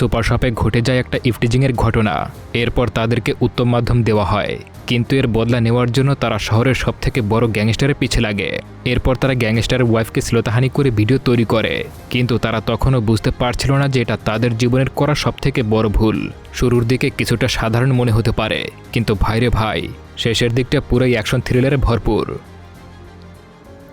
Super শপে ঘটে যায় একটা ইফটিজিংয়ের ঘটনা। এরপর তাদেরকে উত্তম মাধ্যম দেওয়া হয়। কিন্তু এর বদলা নেওয়ার জন্য তারা শহরের সব থেকে বড় গ্যাংস্টারের পিছে লাগে। এরপর তারা গ্যাংস্টারের ওয়াইফকে শ্লোতাহানি করে ভিডিও তৈরি করে। কিন্তু তারা তখনও বুঝতে পারছিল না যে এটা তাদের জীবনের করা সব থেকে বড় ভুল। শুরুর দিকে কিছুটা সাধারণ মনে হতে পারে। কিন্তু ভাইরে ভাই, শেষের দিকটা পুরোই অ্যাকশন থ্রিলারে ভরপুর।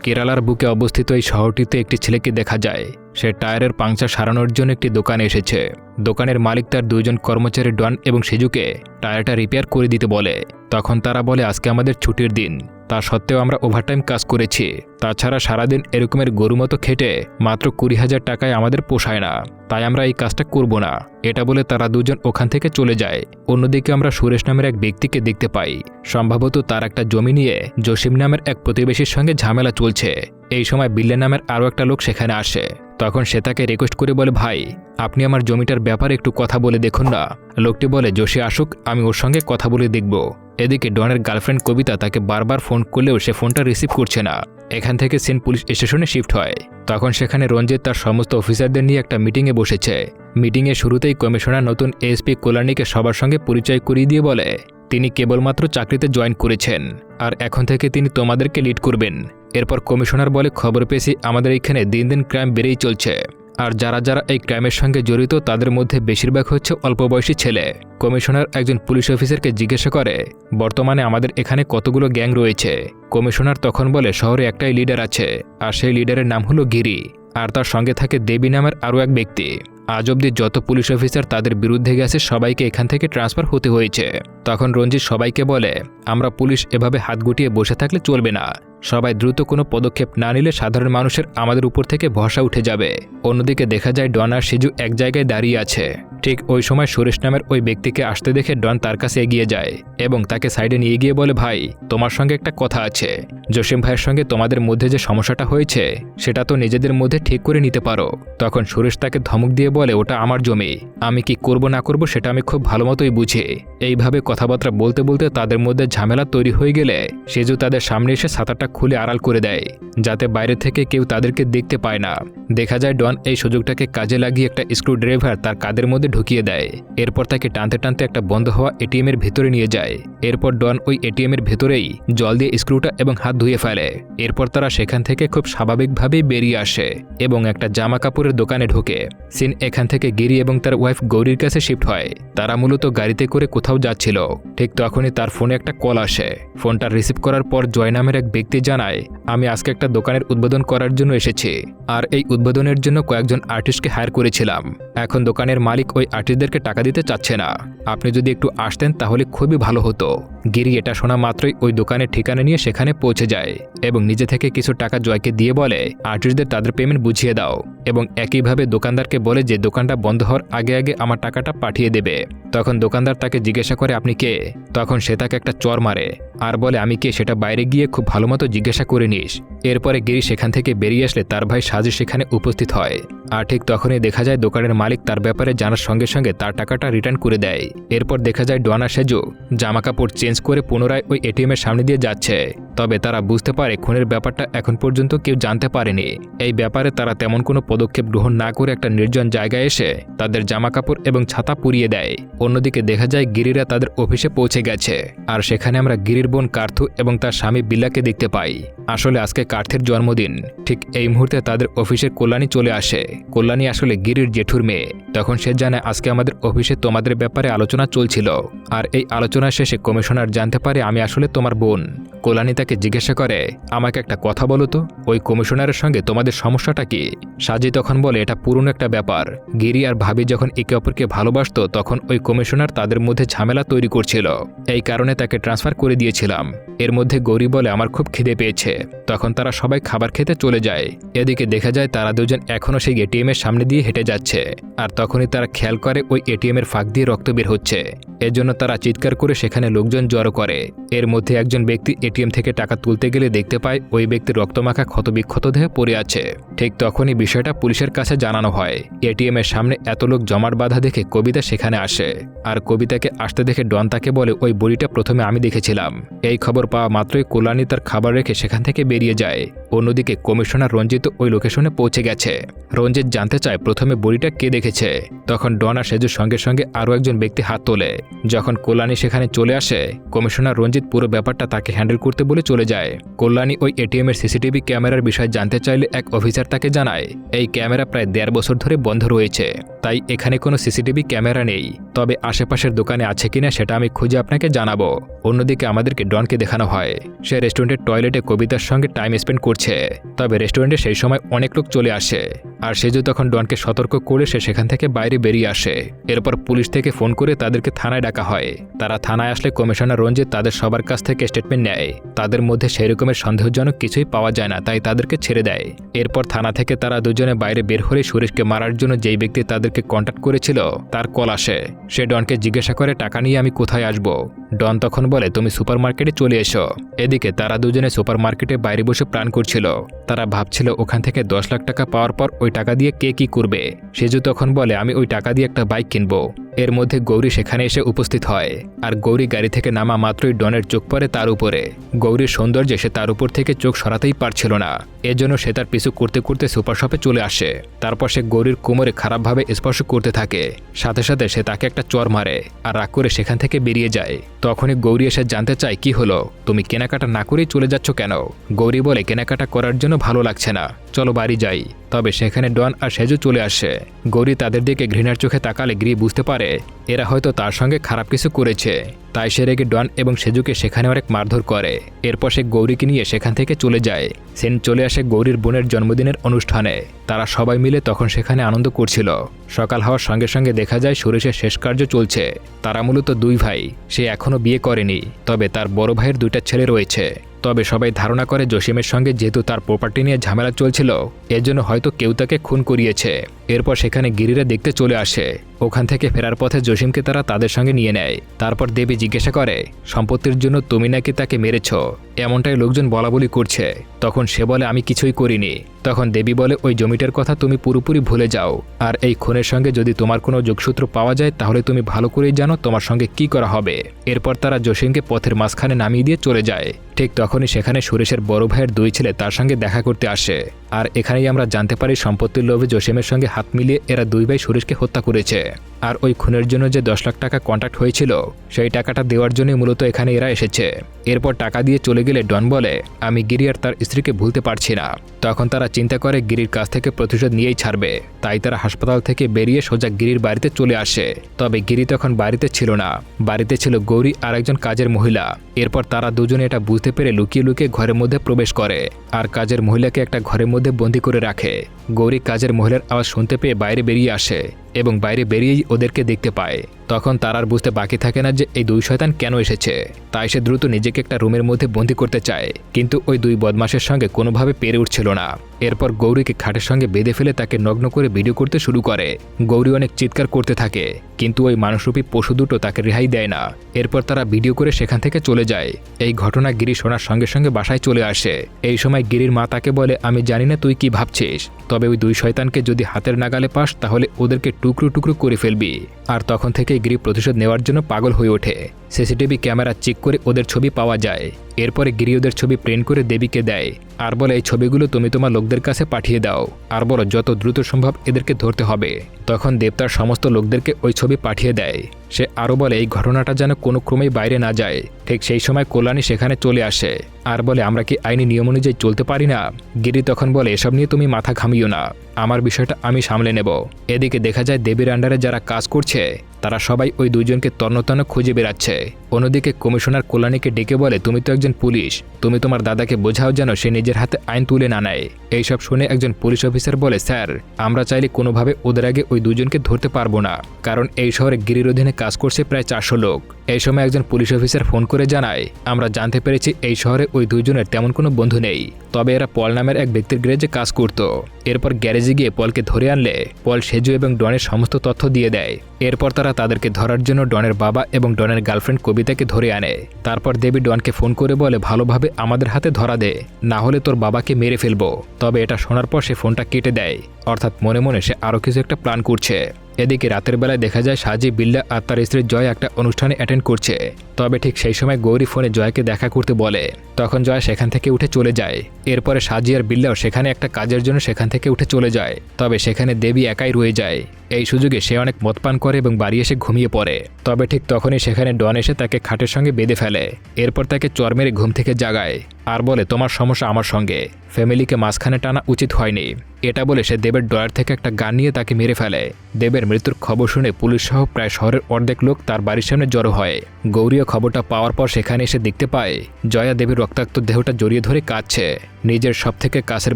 কেরালার বুকে অবস্থিত এই শহরটিতে একটি ছেলেকে দেখা যায়। সে টায়ারের পাংচার সারানোর জন্য একটি দোকানে এসেছে। দোকানের মালিক তার দুজন কর্মচারী ডন এবং সেজুকে টায়ারটা রিপেয়ার করে দিতে বলে। তখন তারা বলে, আজকে আমাদের ছুটির দিন। তা সত্ত্বেও আমরা ওভারটাইম কাজ করেছি। তাছাড়া সারাদিন এরকমের গরু মতো খেটে মাত্র কুড়ি হাজার টাকায় আমাদের পোষায় না। তাই আমরা এই কাজটা করব না। এটা বলে তারা দুজন ওখান থেকে চলে যায়। অন্যদিকে আমরা সুরেশ নামের এক ব্যক্তিকে দেখতে পাই। সম্ভবত তার একটা জমি নিয়ে জসিম নামের এক প্রতিবেশীর সঙ্গে ঝামেলা চলছে। এই সময় বিল্লে নামের আরও একটা লোক সেখানে আসে। তখন সে তাকে রিকোয়েস্ট করে বলে, ভাই, আপনি আমার জমিটার ব্যাপারে একটু কথা বলে দেখুন না। লোকটি বলে যোশী আসুক, আমি ওর সঙ্গে কথা বলে দেখব। এদিকে ডনের গার্লফ্রেন্ড কবিতা তাকে বারবার ফোন করলেও সে ফোনটা রিসিভ করছে না। এখান থেকে সিন পুলিশ স্টেশনে শিফট হয়। তখন সেখানে রঞ্জিত তার সমস্ত অফিসারদের নিয়ে একটা মিটিংয়ে বসেছে। মিটিংয়ে শুরুতেই কমিশনার নতুন এসপি কল্যাণীকে সবার সঙ্গে পরিচয় করিয়ে দিয়ে বলে, তিনি কেবলমাত্র চাকরিতে জয়েন করেছেন, আর এখন থেকে তিনি তোমাদেরকে লিড করবেন। এরপর কমিশনার বলে, খবর পেয়েছি, আমাদের এখানে দিন দিন ক্রাইম বেড়েই চলছে। আর যারা যারা এই ক্রাইমের সঙ্গে জড়িত, তাদের মধ্যে বেশিরভাগ হচ্ছে অল্প বয়সী ছেলে। কমিশনার একজন পুলিশ অফিসারকে জিজ্ঞাসা করে, বর্তমানে আমাদের এখানে কতগুলো গ্যাং রয়েছে? কমিশনার তখন বলে, শহরে একটাই লিডার আছে, আর সেই লিডারের নাম হলো গিরি, আর তার সঙ্গে থাকে দেবী নামের আরও এক ব্যক্তি। আজ অবধি যত পুলিশ অফিসার তাদের বিরুদ্ধে গেছে, সবাইকে এখান থেকে ট্রান্সফার হতে হয়েছে। তখন রঞ্জিত সবাইকে বলে, আমরা পুলিশ এভাবে হাত গুটিয়ে বসে থাকলে চলবে না। সবাই দ্রুত কোনো পদক্ষেপ না নিলে সাধারণ মানুষের আমাদের উপর থেকে ভরসা উঠে যাবে। অন্যদিকে দেখা যায় ডন আর সিজু এক জায়গায় দাঁড়িয়ে আছে। ঠিক ওই সময় সুরেশ নামের ওই ব্যক্তিকে আসতে দেখে ডন তার কাছে এগিয়ে যায় এবং তাকে সাইডে নিয়ে গিয়ে বলে, ভাই, তোমার সঙ্গে একটা কথা আছে। জসিম ভাইয়ের সঙ্গে তোমাদের মধ্যে যে সমস্যাটা হয়েছে, সেটা তো নিজেদের মধ্যে ঠিক করে নিতে পারো। তখন সুরেশ তাকে ধমক দিয়ে বলে, ওটা আমার জমি। আমি কি করব না করব সেটা আমি খুব ভালো মতোই বুঝি। এইভাবে কথাবার্তা বলতে বলতে তাদের মধ্যে ঝামেলা তৈরি হয়ে গেলে সেজু তাদের সামনে এসে সাঁতারটা খুলে আড়াল করে দেয়, যাতে বাইরে থেকে কেউ তাদেরকে দেখতে পায় না। দেখা যায় ডন এই সুযোগটাকে কাজে লাগিয়ে একটা স্ক্রু ড্রাইভার তার কাদের মধ্যে ঢুকিয়ে দেয়। এরপর তাকে টানতে টানতে একটা বন্ধ হওয়া এটিএম এর ভেতরে নিয়ে যায়। এরপর ডন ওই এটিএম এর ভেতরেই জল দিয়ে স্ক্রুটা এবং হাত ধুয়ে ফেলে। এরপর তারা সেখান থেকে খুব স্বাভাবিকভাবেই বেরিয়ে আসে এবং একটা জামা কাপড়ের দোকানে ঢোকে। সিন এখান থেকে গিরি এবং তার ওয়াইফ গৌরীর কাছে শিফট হয়। তারা মূলত গাড়িতে করে কোথাও যাচ্ছিল। ঠিক তখনই তার ফোনে একটা কল আসে। ফোনটা রিসিভ করার পর জয় নামের এক ব্যক্তি জানায়, আমি আজকে একটা দোকানের উদ্বোধন করার জন্য এসেছি, আর এই উদ্বোধনের জন্য কয়েকজন আর্টিস্টকে হায়ার করেছিলাম। এখন দোকানের মালিক ওই আর্টিস্টদেরকে টাকা দিতে চাচ্ছে না। আপনি যদি একটু আসতেন তাহলে খুবই ভালো হতো। গিরি এটা শোনা মাত্রই ওই দোকানের ঠিকানা নিয়ে সেখানে পৌঁছে যায় এবং নিজে থেকে কিছু টাকা জয়কে দিয়ে বলে, আর্টিস্টদের তাদের পেমেন্ট বুঝিয়ে দাও। এবং একইভাবে দোকানদারকে বলে যে, দোকানটা বন্ধ হওয়ার আগে আগে আমার টাকাটা পাঠিয়ে দেবে। তখন দোকানদার তাকে জিজ্ঞাসা করে, আপনি কে? তখন সে তাকে একটা চর মারে, আর বলে, আমি কে? সেটা বাইরে গিয়ে খুব ভালো মতো জিজ্ঞাসা করে নিস। এরপরে গিরি সেখান থেকে বেরিয়ে আসলে তার ভাই সাজু সেখানে উপস্থিত হয়। আর ঠিক তখনই দেখা যায় দোকানের মালিক তার ব্যাপারে জানার সঙ্গে সঙ্গে তার টাকাটা রিটার্ন করে দেয়। এরপর দেখা যায় ডোয়ানা সেজু জামা কাপড় চেঞ্জ করে পুনরায় ওই এটিএমের সামনে দিয়ে যাচ্ছে। তবে তারা বুঝতে পারে খুনের ব্যাপারটা এখন পর্যন্ত কেউ জানতে পারেনি। এই ব্যাপারে তারা তেমন কোনো পদক্ষেপ গ্রহণ না করে একটা নির্জন জায়গায় এসে তাদের জামা কাপড় এবং ছাতা পুড়িয়ে দেয়। অন্যদিকে দেখা যায় গিরিরা তাদের অফিসে পৌঁছে গেছে। আর সেখানে আমরা গিরির বোন কার্থু এবং তার স্বামী বিল্লাকে দেখতে পাই। আসলে আজকে কার্থের জন্মদিন। ঠিক এই মুহূর্তে তাদের অফিসের কল্যাণী চলে আসে। কল্যাণী আসলে গিরির জেঠুর মেয়ে। তখন সে জানে আজকে আমাদের অফিসে তোমাদের ব্যাপারে আলোচনা চলছিল। আর এই আলোচনা শেষে কমিশনার জানতে পারে আমি আসলে তোমার বোন। কল্যাণী জিজ্ঞাসা করে, আমাকে একটা কথা বলো তো, ওই কমিশনারের সঙ্গে তোমাদের সমস্যাটা কি? সাজি তখন বলে, এটা পুরনো একটা ব্যাপার। গিরি আর ভাবি যখন একে অপরকে ভালোবাসতো, তখন ওই কমিশনার তাদের মধ্যে ঝামেলা তৈরি করছিল। এই কারণে তাকে ট্রান্সফার করে দিয়েছিলাম। এর মধ্যে গৌরী বলে আমার খুব খিদে পেয়েছে। তখন তারা সবাই খাবার খেতে চলে যায়। এদিকে দেখা যায় তারা দুজন এখনও সেই এটিএম এর সামনে দিয়ে হেঁটে যাচ্ছে। আর তখনই তারা খেয়াল করে ওই এটিএম এর ফাঁক দিয়ে রক্ত বের হচ্ছে। এজন্য তারা চিৎকার করে সেখানে লোকজন জড়ো করে। এর মধ্যে একজন ব্যক্তি এটিএম থেকে টাকা তুলতে গেলে দেখতে পায় ওই ব্যক্তি রক্তমাখা ক্ষতবিক্ষত দেহে পড়ে আছে। ঠিক তখনই বিষয়টা পুলিশের কাছে জানানো হয়। এটিএম এর সামনে এত লোক জমাট বাঁধা দেখে কবিতা সেখানে আসে। আর কবিতাকে আসতে দেখে ডন তাকে বলে, ওই বড়িটা প্রথমে আমি দেখেছিলাম। এই খবর পাওয়া মাত্রই কল্যাণী তার খাবার রেখে সেখান থেকে বেরিয়ে যায়। অন্যদিকে কমিশনার রঞ্জিত ওই লোকেশনে পৌঁছে গেছে। রঞ্জিত জানতে চায় প্রথমে বড়িটা কে দেখেছে। তখন ডন আর সেজুর সঙ্গে সঙ্গে আরও একজন ব্যক্তি হাত তোলে। যখন কল্যাণী সেখানে চলে আসে, কমিশনার রঞ্জিত পুরো ব্যাপারটা তাকে হ্যান্ডেল করতে বলে চলে যায়। কল্যাণী ওই এটিএম এর সিসিটিভি ক্যামেরার বিষয়ে জানতে চাইলে এক অফিসার তাকে জানায়, এই ক্যামেরা প্রায় দেড় বছর ধরে বন্ধ রয়েছে, তাই এখানে কোনো সিসিটিভি ক্যামেরা নেই। তবে আশেপাশের দোকানে আছে কিনা সেটা আমি খুঁজে আপনাকে জানাব। অন্যদিকে আমাদেরকে ডনকে দেখানো হয়। সে রেস্টুরেন্টের টয়লেটে কবিতার সঙ্গে টাইম স্পেন্ড করছে। তবে রেস্টুরেন্টে সেই সময় অনেক লোক চলে আসে। আর সেজু তখন ডনকে সতর্ক করে সে সেখান থেকে বাইরে বেরিয়ে আসে। এরপর পুলিশ থেকে ফোন করে তাদেরকে থানায় ডাকা হয়। তারা থানায় আসলে কমিশনার রঞ্জিত তাদের সবার কাছ থেকে স্টেটমেন্ট নেয়। তাদের মধ্যে সেই রকমের সন্দেহজনক কিছুই পাওয়া যায় না, তাই তাদেরকে ছেড়ে দেয়। এরপর থানা থেকে তারা দুজনে বাইরে বের হলে সুরেশকে মারার জন্য যেই ব্যক্তি তাদেরকে কন্ট্যাক্ট করেছিল, তার কল আসে। সে ডনকে জিজ্ঞাসা করে, টাকা নিয়ে আমি কোথায় আসব? ডন তখন বলে, তুমি সুপারমার্কেটে চলে এসো। এদিকে তারা দুজনে সুপারমার্কেটে বাইরে বসে প্ল্যান করছিল। তারা ভাবছিল ওখান থেকে দশ লাখ টাকা পাওয়ার পর ওই টাকা দিয়ে কে কি করবে। সেজু তখন বলে, আমি ওই টাকা দিয়ে একটা বাইক কিনবো। এর মধ্যে গৌরী সেখানে এসে উপস্থিত হয় আর গৌরী গাড়ি থেকে নামা মাত্রই ডনের চোখ পড়ে তার উপরে। গৌরীর সৌন্দর্যে সে তার উপর থেকে চোখ সরাতেই পারছিল না। এজন্য সে তার পিছু করতে করতে সুপার শপে চলে আসে। তারপর সে গৌরীর কোমরে খারাপভাবে স্পর্শ করতে থাকে। সাথে সাথে সে তাকে একটা চর মারে আর রাগ করে সেখান থেকে বেরিয়ে যায়। তখনই গৌরী এসে জানতে চায়, কি হলো? তুমি কেনাকাটা না করেই চলে যাচ্ছ কেন? গৌরী বলে, কেনাকাটা করার জন্য ভালো লাগছে না। চলো বাড়ি যাই। তবে সেখানে ডন আর সেজু চলে আসে। গৌরী তাদের দিকে ঘৃণার চোখে তাকালে গৃহ বুঝতে পারে, এরা হয়তো তার সঙ্গে খারাপ কিছু করেছে। তাই সে রেগে ডন এবং সেজুকে সেখানে অনেক মারধর করে। এরপর সে গৌরীকে নিয়ে সেখান থেকে চলে যায়। সেন চলে আসে গৌরীর বোনের জন্মদিনের অনুষ্ঠানে। তারা সবাই মিলে তখন সেখানে আনন্দ করছিল। সকাল হওয়ার সঙ্গে সঙ্গে দেখা যায় সুরেশের শেষ কার্য চলছে। তারা মূলত দুই ভাই। সে এখনও বিয়ে করেনি, তবে তার বড় ভাইয়ের দুইটা ছেলে রয়েছে। তবে সবাই ধারণা করে জসিমের সঙ্গে যেহেতু তার প্রপার্টি নিয়ে ঝামেলা চলছিল এর জন্য হয়তো কেউ তাকে খুন করিয়েছে। এরপর সেখানে গিরিরা দেখতে চলে আসে। ওখান থেকে ফেরার পথে জসিমকে তারা তাদের সঙ্গে নিয়ে নেয়। তারপর দেবী জিজ্ঞাসা করে, সম্পত্তির জন্য তুমি নাকি তাকে মেরেছ? এমনটাই লোকজন বলাবলি করছে। তখন সে বলে, আমি কিছুই করিনি। তখন দেবী বলে, ওই জমিটার কথা তুমি পুরোপুরি ভুলে যাও। আর এই খুনের সঙ্গে যদি তোমার কোনো যোগসূত্র পাওয়া যায়, তাহলে তুমি ভালো করেই জানো তোমার সঙ্গে কি করা হবে এরপর তারা জসিমকে পথের মাঝখানে নামিয়ে দিয়ে চলে যায়। ঠিক তখনই সেখানে সুরেশের বড় ভাইয়ের দুই ছেলে তার সঙ্গে দেখা করতে আসে। আর এখানেই আমরা জানতে পারি সম্পত্তির লোভে জসিমের সঙ্গে হাত মিলিয়ে এরা দুই ভাই সুরেশকে হত্যা করেছে। আর ওই খুনের জন্য যে দশ লাখ টাকা কন্ট্যাক্ট হয়েছিল, সেই টাকাটা দেওয়ার জন্যই মূলত এখানে এরা এসেছে। এরপর টাকা দিয়ে চলে গেলে ডন বলে, আমি গিরি আর তার স্ত্রীকে ভুলতে পারছি না। তখন তারা চিন্তা করে গিরির কাছ থেকে প্রতিশোধ নিয়েই ছাড়বে। তাই তারা হাসপাতাল থেকে বেরিয়ে সোজা গিরির বাড়িতে চলে আসে। তবে গিরি তখন বাড়িতে ছিল না। বাড়িতে ছিল গৌরী আর একজন কাজের মহিলা। এরপর তারা দুজনে এটা বুঝতে পেরে লুকিয়ে লুকিয়ে ঘরের মধ্যে প্রবেশ করে। আর কাজের মহিলাকে একটা ঘরের মধ্যে বন্দি করে রাখে। গৌরী কাজের মহিলার আওয়াজ শুনতে পেয়ে বাইরে বেরিয়ে আসে এবং বাইরে বেরিয়েই ওদেরকে দেখতে পায়। তখন তার আর বুঝতে বাকি থাকে না যে এই দুই শয়তান কেন এসেছে। তাই সে দ্রুত নিজেকে একটা রুমের মধ্যে বন্দি করতে চায়। কিন্তু ওই দুই বদমাসের সঙ্গে কোনোভাবে পেরে উঠছিল না। এরপর গৌরীকে খাটের সঙ্গে বেঁধে ফেলে তাকে নগ্ন করে ভিডিও করতে শুরু করে। গৌরী অনেক চিৎকার করতে থাকে, কিন্তু ওই মানুষরূপী পশু দুটো তাকে রেহাই দেয় না। এরপর তারা ভিডিও করে সেখান থেকে চলে যায়। এই ঘটনা গিরি শোনার সঙ্গে সঙ্গে বাসায় চলে আসে। এই সময় গিরির মা তাকে বলে, আমি জানি না তুই কি ভাবছিস। তবে ওই দুই শয়তানকে যদি হাতের নাগালে পাস, তাহলে ওদেরকে টুকরো টুকরো করে ফেলবি। আর তখন থেকে গিরি প্রতিশোধ নেওয়ার জন্য পাগল হয়ে ওঠে। সিসিটিভি ক্যামেরা চেক করে ওদের ছবি পাওয়া যায়। এরপরে গিরি ওদের ছবি প্রিন্ট করে দেবীকে দেয়। আর বলে, এই ছবিগুলো তুমি তোমার লোকদের কাছে পাঠিয়ে দাও। আর বলো, যত দ্রুত সম্ভব এদেরকে ধরতে হবে। তখন দেবতার সমস্ত লোকদেরকে ওই ছবি পাঠিয়ে দেয়। সে আরও বলে, এই ঘটনাটা যেন কোনো ক্রমেই বাইরে না যায়। ঠিক সেই সময় কল্যাণী সেখানে চলে আসে। আর বলে, আমরা কি আইনি নিয়ম অনুযায়ী চলতে পারি না? গিরি তখন বলে, এসব নিয়ে তুমি মাথা ঘামিও না। আমার বিষয়টা আমি সামলে নেব। এদিকে দেখা যায় দেবীর আন্ডারে যারা কাজ করছে তারা সবাই ওই দুজনকে তন্নতন্ন খুঁজে বেড়াচ্ছে। অন্যদিকে কমিশনার কল্যাণীকে ডেকে বলে, তুমি তো একজন পুলিশ। তুমি তোমার দাদাকে বোঝাও যেন সে নিজের হাতে আইন তুলে না নেয়। এইসব শুনে একজন পুলিশ অফিসার বলে, স্যার, আমরা চাইলে কোনোভাবে ওদের আগে ওই দুজনকে ধরতে পারব না। কারণ এই শহরে গিরির অধীনে কাজ করছে প্রায় চারশো লোক। এই সময় একজন পুলিশ অফিসার ফোন করে জানায়, আমরা জানতে পেরেছি এই শহরে ওই দুইজনের তেমন কোনো বন্ধু নেই। তবে এরা পল নামের এক ব্যক্তির গ্যারেজে কাজ করত। এরপর গ্যারেজে গিয়ে পলকে ধরে আনলে। পল সেজু এবং ডনের সমস্ত তথ্য দিয়ে দেয়। এরপর তারা তাদেরকে ধরার জন্য ডনের বাবা এবং ডনের গার্লফ্রেন্ড কবিতাকে ধরে আনে। তারপর দেবী ডনকে ফোন করে বলে, ভালোভাবে আমাদের হাতে ধরা দে। না হলে তোর বাবাকে মেরে ফেলব। তবে এটা শোনার পর সে ফোনটা কেটে দেয়। অর্থাৎ মনে মনে সে আরও কিছু একটা প্ল্যান করছে। এদিকে রাতের বেলায় দেখা যায় সাজি বিল্লা আর তার স্ত্রী জয় একটা অনুষ্ঠানে অ্যাটেন্ড করছে। তবে ঠিক সেই সময় গৌরী ফোনে জয়কে দেখা করতে বলে। তখন জয় সেখান থেকে উঠে চলে যায়। এরপরে সাজি আর বিল্লাও সেখানে একটা কাজের জন্য সেখান থেকে উঠে চলে যায়। তবে সেখানে দেবী একাই রয়ে যায়। এই সুযোগে সে অনেক মদ পান করে এবং বাড়ি এসে ঘুমিয়ে পড়ে। তবে ঠিক তখনই সেখানে ডন এসে তাকে খাটের সঙ্গে বেঁধে ফেলে। এরপর তাকে চর মেরে ঘুম থেকে জাগায়। আর বলে, তোমার সমস্যা আমার সঙ্গে। ফ্যামিলিকে মাঝখানে টানা উচিত হয়নি। এটা বলে সে দেবের ডয়ার থেকে একটা গান নিয়ে তাকে মেরে ফেলে। দেবের মৃত্যুর খবর শুনে পুলিশ সহ প্রায় শহরের অর্ধেক লোক তার বাড়ির সামনে জড়ো হয়। গৌরীয় খবরটা পাওয়ার পর সেখানে এসে দেখতে পায়, জয়া দেবীর রক্তাক্ত দেহটা জড়িয়ে ধরে কাঁদছে। নিজের সব থেকে কাছের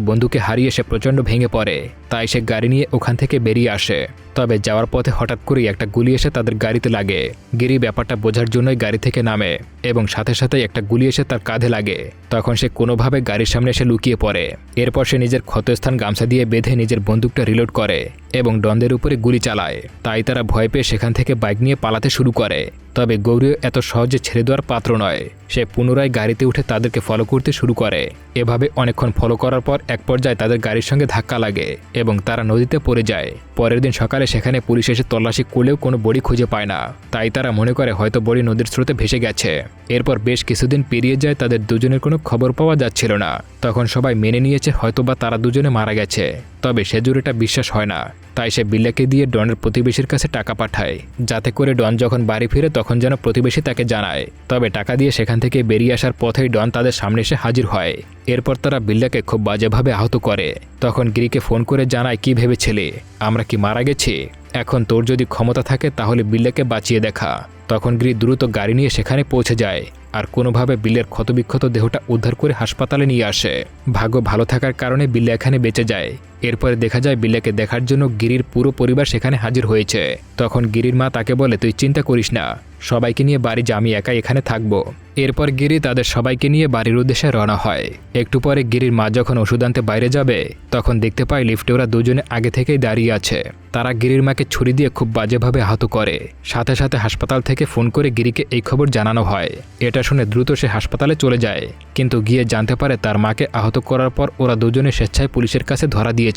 বন্ধুকে হারিয়ে সে প্রচণ্ড ভেঙে পড়ে। তাই সে গাড়ি নিয়ে ওখান থেকে বেরিয়ে আসে। তবে যাওয়ার পথে হঠাৎ করেই একটা গুলি এসে তাদের গাড়িতে লাগে। গিরি ব্যাপারটা বোঝার জন্যই গাড়ি থেকে নামে এবং সাথে সাথে একটা গুলি এসে তার কাঁধে লাগে। তখন সে কোনোভাবে গাড়ির সামনে এসে লুকিয়ে পড়ে। এরপর সে নিজের ক্ষতস্থান গামছা দিয়ে বেঁধে নিজের বন্দুকটা রিলোড করে এবং ডনদের উপরে গুলি চালায়। তাই তারা ভয় পেয়ে সেখান থেকে বাইক নিয়ে পালাতে শুরু করে। তবে গৌরীও এত সহজে ছেড়ে দেওয়ার পাত্র নয়। সে পুনরায় গাড়িতে উঠে তাদেরকে ফলো করতে শুরু করে। এভাবে অনেকক্ষণ ফলো করার পর এক পর্যায়ে তাদের গাড়ির সঙ্গে ধাক্কা লাগে এবং তারা নদীতে পড়ে যায়। পরের দিন সকালে সেখানে পুলিশ এসে তল্লাশি করলেও কোনো বড়ি খুঁজে পায় না। তাই তারা মনে করে হয়তো বড়ি নদীর স্রোতে ভেসে গেছে। এরপর বেশ কিছুদিন পেরিয়ে যায়, তাদের দুজনের কোনো খবর পাওয়া যাচ্ছিল না। তখন সবাই মেনে নিয়েছে হয়তোবা তারা দুজনে মারা গেছে। তবে সেজুর এটা বিশ্বাস হয় না। তাই সে বিল্লাকে দিয়ে ডনের প্রতিবেশীর কাছে টাকা পাঠায়। যাতে করে ডন যখন বাড়ি ফিরে তখন যেন প্রতিবেশী তাকে জানায়। তবে টাকা দিয়ে সেখান থেকে বেরিয়ে আসার পথেই ডন তাদের সামনে এসে হাজির হয়। এরপর তারা বিল্লাকে খুব বাজেভাবে আহত করে। তখন গিরিকে ফোন করে জানায়, কি ভেবেছিলে? আমরা কি মারা গেছি? এখন তোর যদি ক্ষমতা থাকে তাহলে বিল্লাকে বাঁচিয়ে দেখা। তখন গিরি দ্রুত গাড়ি নিয়ে সেখানে পৌঁছে যায়। আর কোনোভাবে বিলের ক্ষতবিক্ষত দেহটা উদ্ধার করে হাসপাতালে নিয়ে আসে। ভাগ্য ভালো থাকার কারণে বিল্লা এখানে বেঁচে যায়। এরপরে দেখা যায় বিল্লাকে দেখার জন্য গিরির পুরো পরিবার সেখানে হাজির হয়েছে। তখন গিরির মা তাকে বলে, তুই চিন্তা করিস না, সবাইকে নিয়ে বাড়ি আমি একাই এখানে থাকব। এরপর গিরি তাদের সবাইকে নিয়ে বাড়ির উদ্দেশ্যে রওনা হয়। একটু পরে গিরির মা যখন ওষুধ আনতে বাইরে যাবে, তখন দেখতে পায় লিফটে ওরা দুজনে আগে থেকেই দাঁড়িয়ে আছে। তারা গিরির মাকে ছুরি দিয়ে খুব বাজেভাবে আহত করে। সাথে সাথে হাসপাতাল থেকে ফোন করে গিরিকে এই খবর জানানো হয়। এটা শুনে দ্রুত সে হাসপাতালে চলে যায়। কিন্তু গিয়ে জানতে পারে তার মাকে আহত করার পর ওরা দুজনে স্বেচ্ছায় পুলিশের কাছে ধরা দিয়েছে।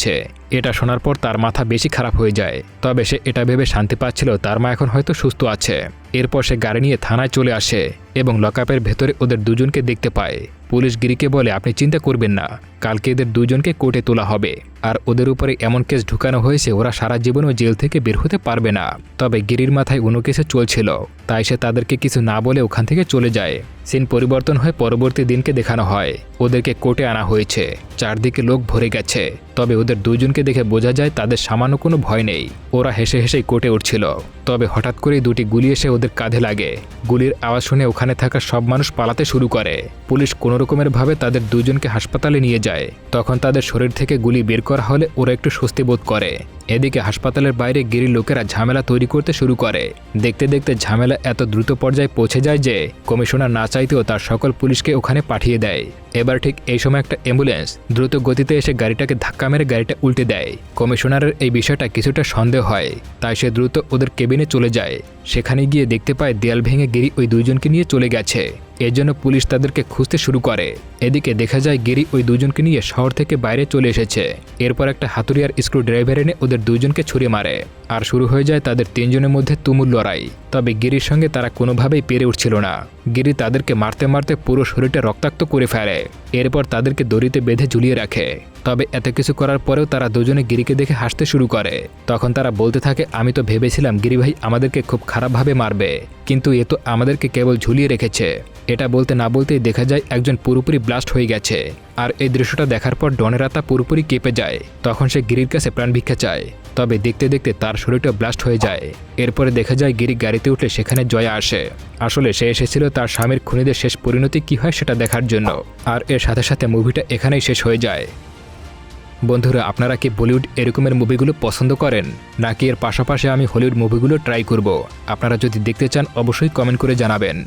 এটা শোনার পর তার মাথা বেশি খারাপ হয়ে যায়। তবে সে এটা ভেবে শান্তি পাচ্ছিল তার মা এখন হয়তো সুস্থ আছে। এরপর সে গাড়ি নিয়ে থানায় চলে আসে এবং লকআপের ভেতরে ওদের দুজনকে দেখতে পায়। পুলিশ গিরিকে বলে, আপনি চিন্তা করবেন না। কালকে এদের দুজনকে কোর্টে তোলা হবে। আর ওদের উপরে এমন কেস ঢুকানো হয়েছে, ওরা সারা জীবনও জেল থেকে বের হতে পারবে না। তবে গিরির মাথায় অন্য কেসে চলছিল। তাই সে তাদেরকে কিছু না বলে ওখান থেকে চলে যায়। সিন পরিবর্তন হয়ে পরবর্তী দিনকে দেখানো হয়। ওদেরকে কোর্টে আনা হয়েছে। চারদিকে লোক ভরে গেছে। তবে ওদের দুজনকে দেখে বোঝা যায় তাদের সামান্য কোনো ভয় নেই। ওরা হেসে হেসেই কোর্টে উঠছিল। তবে হঠাৎ করেই দুটি গুলি এসে ওদের কাঁধে লাগে। গুলির আওয়াজ শুনে ওখানে থাকা সব মানুষ পালাতে শুরু করে। পুলিশ কোনো রকমের ভাবে তাদের দুজনকে হাসপাতালে নিয়ে যায়। তখন তাদের শরীর থেকে গুলি বের করা হলে ওরা একটু স্বস্তি বোধ করে। এদিকে হাসপাতালের বাইরে গিরি লোকেরা ঝামেলা তৈরি করতে শুরু করে। দেখতে দেখতে ঝামেলা এত দ্রুত পর্যায়ে পৌঁছে যায় যে, কমিশনার না চাইতেও তার সকল পুলিশকে ওখানে পাঠিয়ে দেয়। এবার ঠিক এই সময় একটা অ্যাম্বুলেন্স দ্রুত গতিতে এসে গাড়িটাকে ধাক্কা মেরে গাড়িটা উল্টে দেয়। কমিশনারের এই বিষয়টা কিছুটা সন্দেহ হয়, তাই সে দ্রুত ওদের কেবিনে চলে যায়। সেখানে গিয়ে দেখতে পায় দেয়াল ভেঙে গিরি ওই দুইজনকে নিয়ে চলে গেছে। এজন্য পুলিশ তাদেরকে খুঁজতে শুরু করে। এদিকে দেখা যায় গিরি ওই দুজনকে নিয়ে শহর থেকে বাইরে চলে এসেছে। এরপর একটা হাতুড়িয়ার স্ক্রু ড্রাইভার এনে ওদের দুজনকে ছুরি মারে। আর শুরু হয়ে যায় তাদের তিনজনের মধ্যে তুমুল লড়াই। তবে গিরির সঙ্গে তারা কোনোভাবেই পেরে উঠছিল না। গিরি তাদেরকে মারতে মারতে পুরো শরীরটা রক্তাক্ত করে ফেলে। এরপর তাদেরকে দড়িতে বেঁধে ঝুলিয়ে রাখে। তবে এত কিছু করার পরেও তারা দুজনে গিরিকে দেখে হাসতে শুরু করে। তখন তারা বলতে থাকে, আমি তো ভেবেছিলাম গিরি ভাই আমাদেরকে খুব খারাপভাবে মারবে। কিন্তু এ তো আমাদেরকে কেবল ঝুলিয়ে রেখেছে। এটা বলতে না বলতেই দেখা যায় একজন পুরোপুরি ব্লাস্ট হয়ে গেছে। আর এই দৃশ্যটা দেখার পর ডনের আত্মা পুরোপুরি কেঁপে যায়। তখন সে গিরির কাছে প্রাণ ভিক্ষা চায়। তবে দেখতে দেখতে তার শরীরটা ব্লাস্ট হয়ে যায়। এরপরে দেখা যায় গিরি গাড়িতে উঠলে সেখানে জয়া আসে। আসলে সে এসেছিল তার স্বামীর খুনিদের শেষ পরিণতি কী হয় সেটা দেখার জন্য। আর এর সাথে সাথে মুভিটা এখানেই শেষ হয়ে যায়। বন্ধুরা, আপনারা কি বলিউড এরকমের মুভিগুলো পছন্দ করেন? নাকি এর পাশাপাশি আমি হলিউড মুভিগুলো ট্রাই করব? আপনারা যদি দেখতে চান, অবশ্যই কমেন্ট করে জানাবেন।